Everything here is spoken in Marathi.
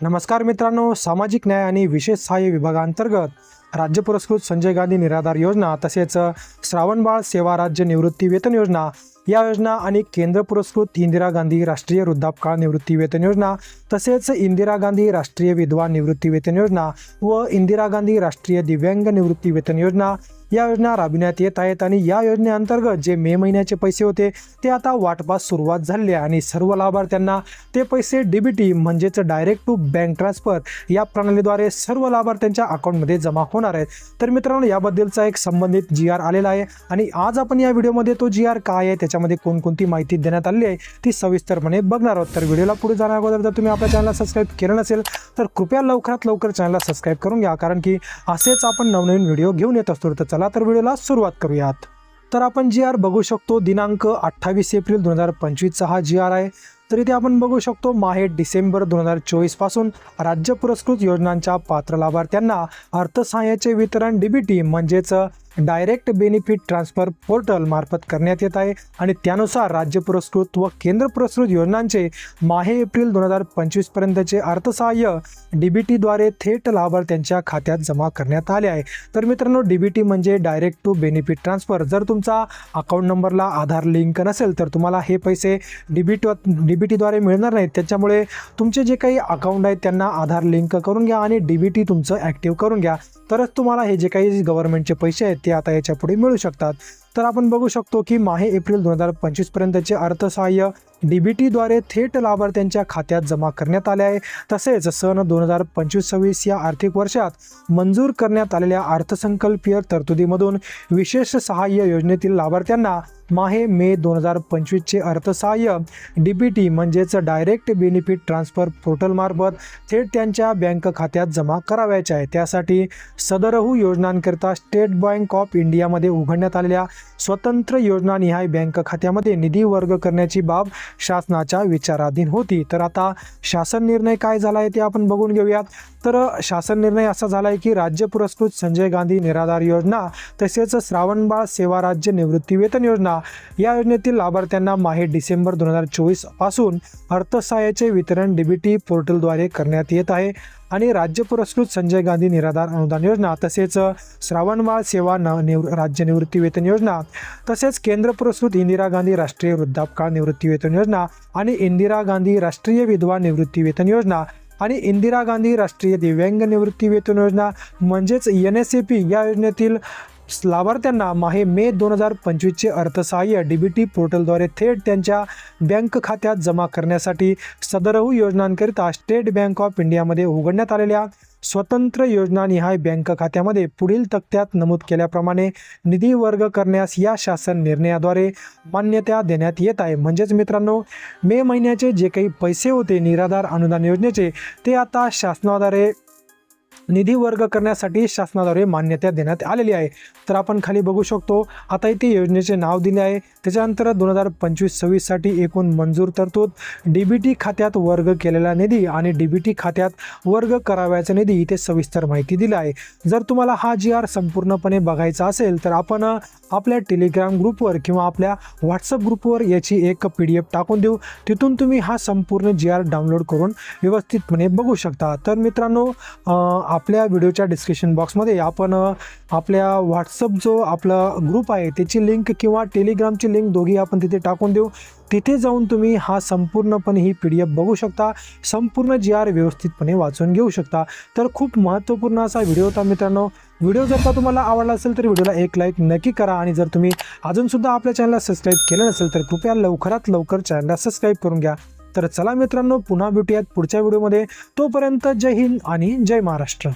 नमस्कार मित्रांनो सामाजिक न्याय आणि विशेष सहाय्य विभागांतर्गत राज्य पुरस्कृत संजय गांधी निराधार योजना तसेच श्रावणबाळ सेवा राज्य निवृत्ती वेतन योजना या योजना आणि केंद्र पुरस्कृत इंदिरा गांधी राष्ट्रीय वृद्धापकाळ निवृत्ती वेतन योजना तसेच इंदिरा गांधी राष्ट्रीय विधवा निवृत्ती वेतन योजना व इंदिरा गांधी राष्ट्रीय दिव्यांग निवृत्ती वेतन योजना या योजना राबविण्यात येत आहेत आणि या योजनेअंतर्गत जे मे महिन्याचे पैसे होते ते आता वाटपास सुरुवात झाली आहे आणि सर्व लाभार्थ्यांना ते पैसे डीबीटी म्हणजेच डायरेक्ट टू बँक ट्रान्सफर या प्रणालीद्वारे सर्व लाभार्थ्यांच्या अकाउंटमध्ये जमा होणार आहेत. तर मित्रांनो याबद्दलचा एक संबंधित जी आर आलेला आहे आणि आज आपण या व्हिडिओमध्ये तो जी आर काय आहे त्याच्यामध्ये कोणकोणती माहिती देण्यात आली आहे ती सविस्तरपणे बघणार आहोत. तर व्हिडिओला पुढे जाण्या अगोदर जर तुम्ही आपल्या चॅनलला सबस्क्राईब केलं नसेल तर कृपया लवकरात लवकर चॅनलला सबस्क्राईब करून घ्या कारण की असेच आपण नवनवीन व्हिडिओ घेऊन येत असतो. तर चला तर व्हिडिओला सुरुवात करूयात. तर आपण जी आर बघू शकतो दिनांक अठ्ठावीस एप्रिल दोन हजार पंचवीसचा हा जी आर आहे. तर इथे आपण बघू शकतो माहे डिसेंबर दोन हजार चोवीसपासून राज्य पुरस्कृत योजनांच्या पात्र लाभार्थ्यांना अर्थसहाय्याचे वितरण डीबीटी म्हणजेच डायरेक्ट बेनिफिट ट्रान्सफर पोर्टल मार्फत करण्यात येत आहे आणि त्यानुसार राज्य पुरस्कृत व केंद्र पुरस्कृत योजनांचे माहे एप्रिल दोन हजार पंचवीस पर्यंतचे अर्थसहाय्य डीबीटीद्वारे थेट लाभार्थ्यांच्या खात्यात जमा करण्यात आले आहे. तर मित्रांनो डीबीटी म्हणजे डायरेक्ट टू बेनिफिट ट्रान्सफर. जर तुमचा अकाउंट नंबरला आधार लिंक नसेल तर तुम्हाला हे पैसे डीबीटी डीबीटीद्वारे मिळणार नाहीत. त्याच्यामुळे तुमचे जे काही अकाउंट आहेत त्यांना आधार लिंक करून घ्या आणि डीबीटी तुमचं ॲक्टिव्ह करून घ्या. तरच तुम्हाला हे जे काही गव्हर्नमेंटचे पैसे आहेत ते आता याच्यापुढे मिळू शकतात. तर आपण बघू शकतो की माहे एप्रिल दोन हजार पंचवीसपर्यंतचे अर्थसहाय्य डीबीटीद्वारे थेट लाभार्थ्यांच्या खात्यात जमा करण्यात आले आहे. तसेच सन दोन हजार पंचवीस सव्वीस या आर्थिक वर्षात मंजूर करण्यात आलेल्या अर्थसंकल्पीय तरतुदीमधून विशेष सहाय्य योजनेतील लाभार्थ्यांना माहे मे दोन हजार पंचवीसचे अर्थसहाय्य डी बी टी म्हणजेच डायरेक्ट बेनिफिट ट्रान्सफर पोर्टलमार्फत थेट त्यांच्या बँक खात्यात जमा करावयाचे आहे. त्यासाठी सदरहू योजनांकरिता स्टेट बँक ऑफ इंडियामध्ये उघडण्यात आलेल्या स्वतंत्र योजनानिहाय बँक खात्यामध्ये निधी वर्ग करण्याची बाब शासनाच्या विचाराधीन होती. तर आता शासन निर्णय काय झाला आहे ते आपण बघून घेऊयात. तर शासन निर्णय असा झाला आहे की राज्य पुरस्कृत संजय गांधी निराधार योजना तसेच श्रावणबाळ सेवा राज्य निवृत्ती वेतन योजना या योजनेतील लाभार्थ्यांना माहे डिसेंबर दोन हजार चोवीसपासून अर्थसहाय्याचे वितरण डीबीटी पोर्टलद्वारे करण्यात येत आहे. आणि राज्य पुरस्कृत संजय गांधी निराधार अनुदान योजना तसेच श्रावणबाळ सेवा न निवृ राज्य निवृत्ती वेतन योजना तसेच केंद्र पुरस्कृत इंदिरा गांधी राष्ट्रीय वृद्धापकाळ निवृत्ती वेतन योजना आणि इंदिरा गांधी राष्ट्रीय विधवा निवृत्ती वेतन योजना आणि इंदिरा गांधी राष्ट्रीय दिव्यांग निवृत्ती वेतन योजना म्हणजेच एन एस ए पी या योजनेतील लाभार्थ्यांना माहे मे दोन हजार पंचवीसचे अर्थसहाय्य डी बी टी पोर्टलद्वारे थेट त्यांच्या बँक खात्यात जमा करण्यासाठी सदरहू योजनांकरिता स्टेट बँक ऑफ इंडियामध्ये उघडण्यात आलेल्या स्वतंत्र योजनानिहाय बँक खात्यामध्ये पुढील तक्त्यात नमूद केल्याप्रमाणे निधी वर्ग करण्यास या शासन निर्णयाद्वारे मान्यता देण्यात येत आहे. म्हणजेच मित्रांनो मे महिन्याचे जे काही पैसे होते निराधार अनुदान योजनेचे ते आता शासनाद्वारे निधी वर्ग करण्यासाठी शासनाद्वारे मान्यता देण्यात आलेली आहे. तर आपण खाली बघू शकतो आता इथे योजनेचे नाव दिले आहे. त्याच्यानंतर दोन हजार पंचवीस सव्वीससाठी एकूण मंजूर तरतूद डी बी टी खात्यात वर्ग केलेला निधी आणि डी बी टी खात्यात वर्ग करावयाचा निधी इथे सविस्तर माहिती दिली आहे. जर तुम्हाला हा जी आर संपूर्णपणे बघायचा असेल तर आपण आपल्या टेलिग्राम ग्रुपवर किंवा आपल्या व्हॉट्सअप ग्रुपवर याची एक पी डी एफ टाकून देऊ. तिथून तुम्ही हा संपूर्ण जी आर डाउनलोड करून व्यवस्थितपणे बघू शकता. तर मित्रांनो आपल्या व्हिडिओच्या डिस्क्रिप्शन बॉक्समध्ये आपण आपल्या व्हॉट्सअप जो आपला ग्रुप आहे त्याची लिंक किंवा टेलिग्रामची लिंक दोघी आपण तिथे टाकून देऊ. तिथे जाऊन तुम्ही हा संपूर्णपणे ही पी डी एफ बघू शकता. संपूर्ण जी आर व्यवस्थितपणे वाचून घेऊ शकता. तर खूप महत्त्वपूर्ण असा व्हिडिओ होता मित्रांनो. व्हिडिओ जर का तुम्हाला आवडला असेल तर व्हिडिओला एक लाईक नक्की करा आणि जर तुम्ही अजूनसुद्धा आपल्या चॅनलला सबस्क्राईब केलं नसेल तर कृपया लवकरात लवकर चॅनलला सबस्क्राईब करून घ्या. तर चला मित्रांनो पुन्हा भेटूयात पुढच्या व्हिडिओमध्ये. तोपर्यंत जय हिंद आणि जय महाराष्ट्र.